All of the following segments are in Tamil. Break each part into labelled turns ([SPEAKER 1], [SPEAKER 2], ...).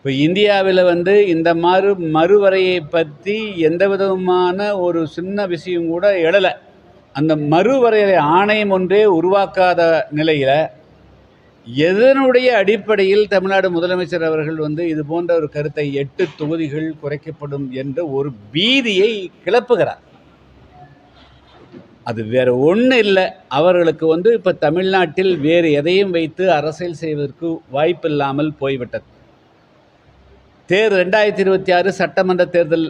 [SPEAKER 1] இப்போ இந்தியாவில் வந்து இந்த மாதிரி மறுவரையை பற்றி எந்த விதமான ஒரு சின்ன விஷயம் கூட எழலை. அந்த மறுவரையறை ஆணையம் ஒன்றே உருவாக்காத நிலையில் எதனுடைய அடிப்படையில் தமிழ்நாடு முதலமைச்சர் அவர்கள் வந்து இது போன்ற ஒரு கருத்தை எட்டு தொகுதிகள் குறைக்கப்படும் என்ற ஒரு பீதியை கிளப்புகிறார். அது வேற ஒன்றும் இல்லை. அவர்களுக்கு வந்து இப்போ தமிழ்நாட்டில் வேறு எதையும் வைத்து அரசியல் செய்வதற்கு வாய்ப்பில்லாமல் போய்விட்டது. தேர் ரெண்டாயிரத்தி இருபத்தி ஆறு சட்டமன்ற தேர்தல்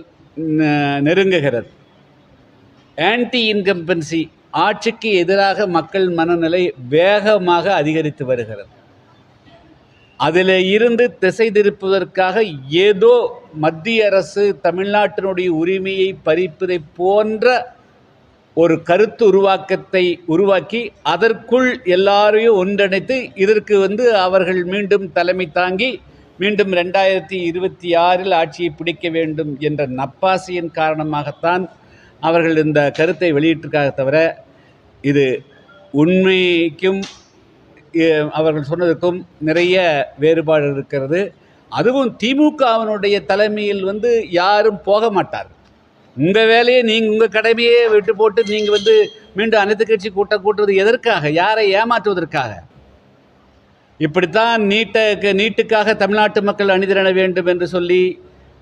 [SPEAKER 1] நெருங்குகிறது. ஆன்டி இன்கம்பன்சி ஆட்சிக்கு எதிராக மக்கள் மனநிலை வேகமாக அதிகரித்து வருகிறது. அதில் இருந்து திசை திருப்புவதற்காக ஏதோ மத்திய அரசு தமிழ்நாட்டினுடைய உரிமையை பறிப்பதை போன்ற ஒரு கருத்து உருவாக்கத்தை உருவாக்கி அதற்குள் எல்லாரையும் ஒன்றிணைத்து இதற்கு வந்து அவர்கள் மீண்டும் தலைமை தாங்கி மீண்டும் ரெண்டாயிரத்தி இருபத்தி ஆறில் ஆட்சியை பிடிக்க வேண்டும் என்ற நப்பாசியின் காரணமாகத்தான் அவர்கள் இந்த கருத்தை வெளியிட்டிருக்காக தவிர இது உண்மைக்கும் அவர்கள் சொன்னதுக்கும் நிறைய வேறுபாடு இருக்கிறது. அதுவும் திமுகவினுடைய தலைமையில் வந்து யாரும் போக மாட்டார்கள். உங்கள் வேலையை நீங்கள் உங்கள் கடமையே விட்டு போட்டு நீங்கள் வந்து மீண்டும் அனைத்து கட்சி கூட்டம் கூட்டுறது எதற்காக? யாரை ஏமாற்றுவதற்காக? இப்படித்தான் நீட்டை நீட்டுக்காக தமிழ்நாட்டு மக்கள் அணிதிரள வேண்டும் என்று சொல்லி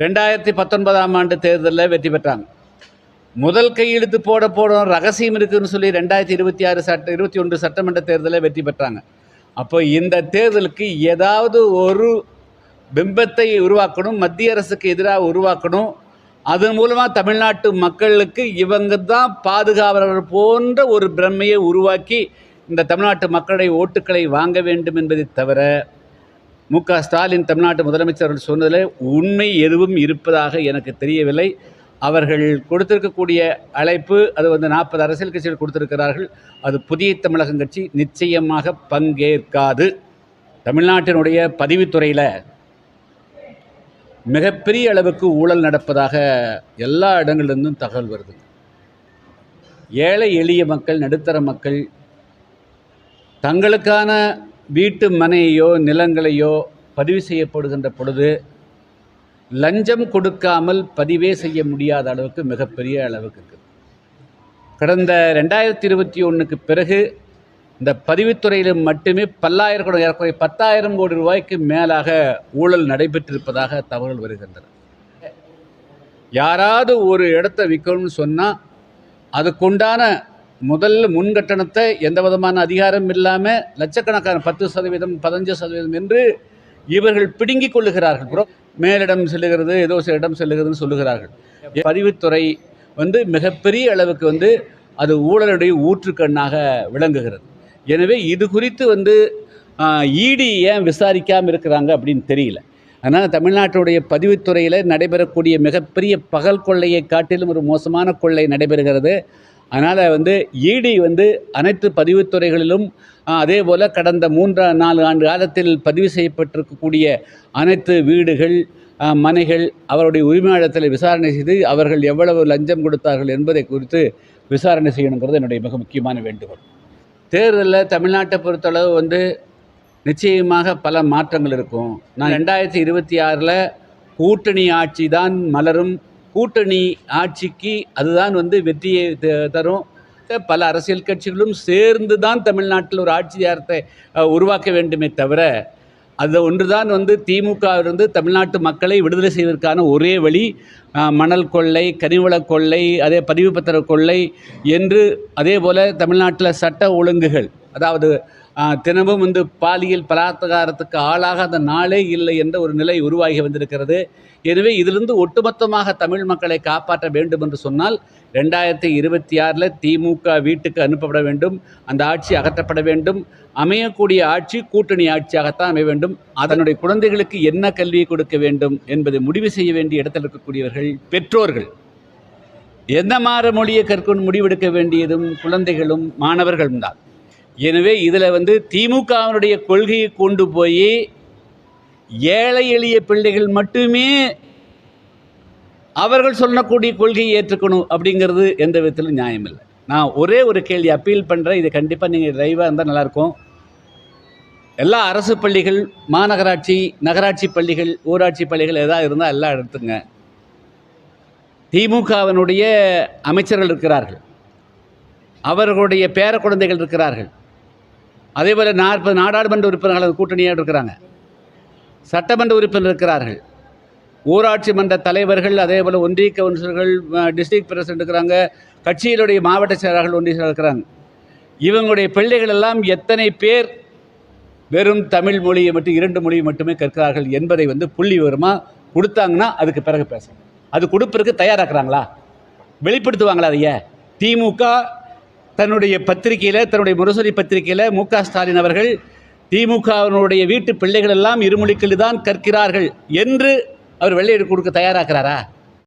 [SPEAKER 1] ரெண்டாயிரத்தி பத்தொன்பதாம் ஆண்டு தேர்தலில் வெற்றி பெற்றாங்க. முதல் கையெழுத்து போட போடும் ரகசியம் இருக்குதுன்னு சொல்லி ரெண்டாயிரத்தி இருபத்தி ஆறு சட்ட இருபத்தி ஒன்று சட்டமன்ற தேர்தலில் வெற்றி பெற்றாங்க. அப்போ இந்த தேர்தலுக்கு ஏதாவது ஒரு பிம்பத்தை உருவாக்கணும் மத்திய அரசுக்கு எதிராக உருவாக்கணும். அதன் மூலமாக தமிழ்நாட்டு மக்களுக்கு இவங்க தான் பாதுகாவலர் போன்ற ஒரு பிரமையை உருவாக்கி இந்த தமிழ்நாட்டு மக்களுடைய ஓட்டுக்களை வாங்க வேண்டும் என்பதை தவிர மு க ஸ்டாலின் தமிழ்நாட்டு முதலமைச்சர் அவர்கள் சொன்னதில் உண்மை எதுவும் இருப்பதாக எனக்கு தெரியவில்லை. அவர்கள் கொடுத்திருக்கக்கூடிய அழைப்பு அது வந்து நாற்பது அரசியல் கட்சிகள் கொடுத்திருக்கிறார்கள் அது புதிய தமிழகம் கட்சி நிச்சயமாக பங்கேற்காது. தமிழ்நாட்டினுடைய பதிவுத்துறையில் மிகப்பெரிய அளவுக்கு ஊழல் நடப்பதாக எல்லா இடங்களிலிருந்தும் தகவல் வருது. ஏழை எளிய மக்கள் நடுத்தர மக்கள் தங்களுக்கான வீட்டு மனையையோ நிலங்களையோ பதிவு செய்யப்படுகின்ற பொழுது லஞ்சம் கொடுக்காமல் பதிவே செய்ய முடியாத அளவுக்கு மிகப்பெரிய அளவுக்கு இருக்குது கடந்த ரெண்டாயிரத்தி இருபத்தி ஒன்றுக்கு பிறகு இந்த பதிவுத்துறையில் மட்டுமே பல்லாயிரம் கோடி ஏறக்குறைய பத்தாயிரம் கோடி ரூபாய்க்கு மேலாக ஊழல் நடைபெற்றிருப்பதாக தகவல் வருகின்றன. யாராவது ஒரு இடத்த விற்கணும்னு சொன்னால் அதுக்குண்டான முதல் முன்கட்டணத்தை எந்த விதமான அதிகாரம் இல்லாமல் லட்சக்கணக்கான பத்து சதவீதம் பதினஞ்சு சதவீதம் என்று இவர்கள் பிடுங்கிக் கொள்ளுகிறார்கள். மேலிடம் செல்லுகிறது ஏதோ சில இடம் செல்லுகிறதுன்னு சொல்லுகிறார்கள். பதிவுத்துறை வந்து மிகப்பெரிய அளவுக்கு வந்து அது ஊழலுடைய ஊற்றுக்கண்ணாக விளங்குகிறது. எனவே இது குறித்து வந்து இடி ஏன் விசாரிக்காமல் இருக்கிறாங்க அப்படின்னு தெரியல. அதனால் தமிழ்நாட்டுடைய பதிவுத்துறையில் நடைபெறக்கூடிய மிகப்பெரிய பகல் கொள்ளையை காட்டிலும் ஒரு மோசமான கொள்ளை நடைபெறுகிறது. அதனால் வந்து இடி வந்து அனைத்து பதிவுத்துறைகளிலும் அதே போல் கடந்த மூன்றா நாலு ஆண்டு காலத்தில் பதிவு செய்யப்பட்டிருக்கக்கூடிய அனைத்து வீடுகள் மனைகள் அவருடைய உரிமையாளத்தில் விசாரணை செய்து அவர்கள் எவ்வளவு லஞ்சம் கொடுத்தார்கள் என்பதை குறித்து விசாரணை செய்யணுங்கிறது என்னுடைய மிக முக்கியமான வேண்டுகோள். தேர்தலில் தமிழ்நாட்டை பொறுத்தளவு வந்து நிச்சயமாக பல மாற்றங்கள் இருக்கும். நான் ரெண்டாயிரத்தி இருபத்தி ஆறில் கூட்டணி ஆட்சி தான் மலரும். கூட்டணி ஆட்சிக்கு அதுதான் வந்து வெற்றியை த- தரும். பல அரசியல் கட்சிகளும் சேர்ந்து தான் தமிழ்நாட்டில் ஒரு ஆட்சியாரத்தை உருவாக்க வேண்டுமே தவிர அது ஒன்றுதான் வந்து திமுகவிலிருந்து தமிழ்நாட்டு மக்களை விடுதலை செய்வதற்கான ஒரே வழி மணல் கொள்ளை கனிவள கொள்ளை அதே பதிவு பத்திர கொள்ளை என்று அதே போல் தமிழ்நாட்டில் சட்ட ஒழுங்குகள் அதாவது தினமும் வந்து பாலியல் பலாத்காரத்துக்கு ஆளாகாத நாளே இல்லை என்ற ஒரு நிலை உருவாகி வந்திருக்கிறது. எனவே இதிலிருந்து ஒட்டுமொத்தமாக தமிழ் மக்களை காப்பாற்ற வேண்டும் என்று சொன்னால் ரெண்டாயிரத்தி இருபத்தி ஆறில் திமுக வீட்டுக்கு அனுப்பப்பட வேண்டும் அந்த ஆட்சி அகற்றப்பட வேண்டும் அமையக்கூடிய ஆட்சி கூட்டணி ஆட்சியாகத்தான் அமைய வேண்டும் அதனுடைய குழந்தைகளுக்கு என்ன கல்வியை கொடுக்க வேண்டும் என்பதை முடிவு செய்ய வேண்டிய இடத்தில் இருக்கக்கூடியவர்கள் பெற்றோர்கள். எந்த மாற மொழியை கற்கொண்டு முடிவெடுக்க வேண்டியதும் குழந்தைகளும் மாணவர்களும் தான். எனவே இதில் வந்து திமுகவினுடைய கொள்கையை கொண்டு போய் ஏழை எளிய பிள்ளைகள் மட்டுமே அவர்கள் சொல்லக்கூடிய கொள்கையை ஏற்றுக்கணும் அப்படிங்கிறது எந்த விதத்திலும் நியாயம் இல்லை நான் ஒரே ஒரு கேள்வி அப்பீல் பண்ணுறேன் இது கண்டிப்பாக நீங்கள் டிரைவாக இருந்தால் நல்லாயிருக்கும். எல்லா அரசு பள்ளிகள் மாநகராட்சி நகராட்சி பள்ளிகள் ஊராட்சி பள்ளிகள் எதாவது இருந்தால் எல்லாம் எடுத்துங்க. திமுகவினுடைய அமைச்சர்கள் இருக்கிறார்கள். அவர்களுடைய பேர குழந்தைகள் இருக்கிறார்கள். அதே போல் நாற்பது நாடாளுமன்ற உறுப்பினர்கள் கூட்டணியாக இருக்கிறாங்க. சட்டமன்ற உறுப்பினர் இருக்கிறார்கள். ஊராட்சி மன்ற தலைவர்கள் அதே போல் ஒன்றிய கவுன்சிலர்கள் டிஸ்ட்ரிக்ட் பிரசிடென்ட் இருக்கிறாங்க. கட்சியினுடைய மாவட்ட செயலாளர்கள் ஒன்றிய செயலாளர் இருக்கிறாங்க. இவங்களுடைய பிள்ளைகள் எல்லாம் எத்தனை பேர் வெறும் தமிழ் மொழியை மட்டும் இரண்டு மொழியை மட்டுமே கற்கிறார்கள் என்பதை வந்து புள்ளி விவரமாக கொடுத்தாங்கன்னா அதுக்கு பிறகு பேசணும் அது கொடுப்பதற்கு தயாராக்குறாங்களா? வெளிப்படுத்துவாங்களா அதைய? திமுக தன்னுடைய பத்திரிகையில் தன்னுடைய முரசொலி பத்திரிகையில் மு க ஸ்டாலின் அவர்கள் திமுகவினுடைய வீட்டு பிள்ளைகள் எல்லாம் இருமொழிகளில் தான் கற்கிறார்கள் என்று அவர் வெள்ளையடி கொடுக்க தயாராகிறாரா?